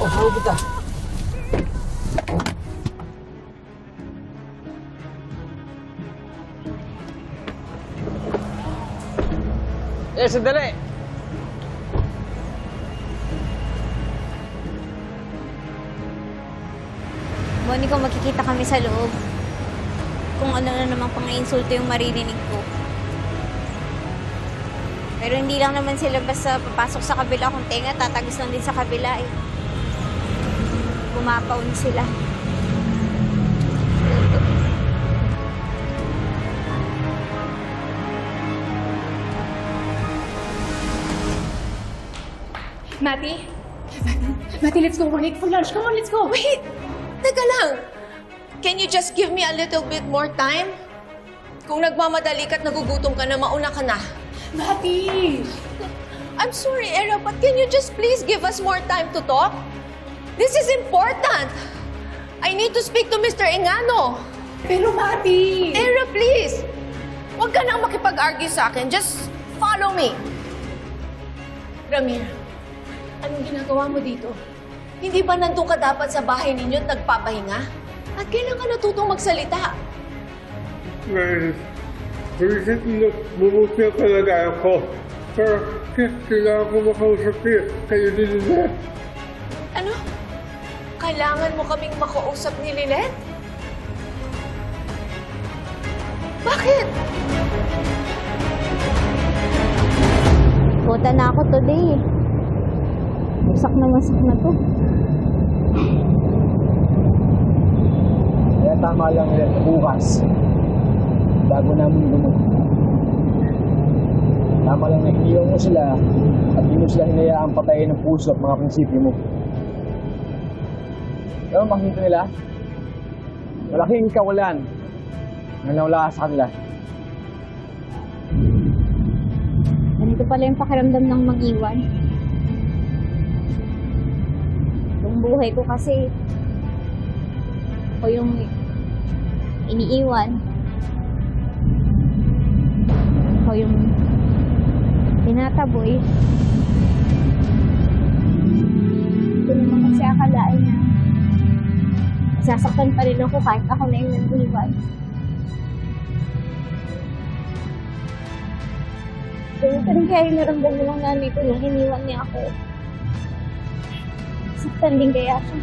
Oh, hawag kita. Eh, sandali! Monica, magkikita kami sa loob. Kung ano na naman pang insulto yung maririnig ko. Pero hindi lang naman sila basta papasok sa kabila kung tenga, tatagos lang din sa kabila eh. Pumapaon sila. Matty? Matty, let's go. We're late for lunch. Come on, let's go. Wait! Teka lang! Can you just give me a little bit more time? Kung nagmamadali ka at nagugutom ka na, mauna ka na. Matty! I'm sorry, Era, but can you just please give us more time to talk? This is important! I need to speak to Mr. Engano. Pero Matty! Era, please! Huwag ka nang makipag-argue sa akin. Just follow me. Ramir, anong ginagawa mo dito? Hindi ba nandun ka dapat sa bahay ninyo at nagpapahinga? At kailan ka natutong magsalita? Well, na bumuti talaga ako. Pero kailangan ko makausap kayo. Din nila. Ano? Kailangan mo kaming makausap ni Lynette? Bakit? Puta na ako today eh. Masak na masak na to. Kaya tama lang yan, bukas. Bago namin gumawa. Tama lang na iniwan mo sila at hindi mo sila hinayaang patayin ng puso at mga prinsipyo mo. Pero makikita nila, malaking kawalan na nawala sa kanila. Ganito pala yung pakiramdam ng mag-iwan. Yung buhay ko kasi, ako yung iniiwan. Ako yung tinataboy. Hindi naman kasi akalain na sasaktan pa rin ako kahit ako na yung nag-iwan. Pa rin kaya yung naramdaman ng nanay ko nung iniwan niya ako. Saktan din kaya siya.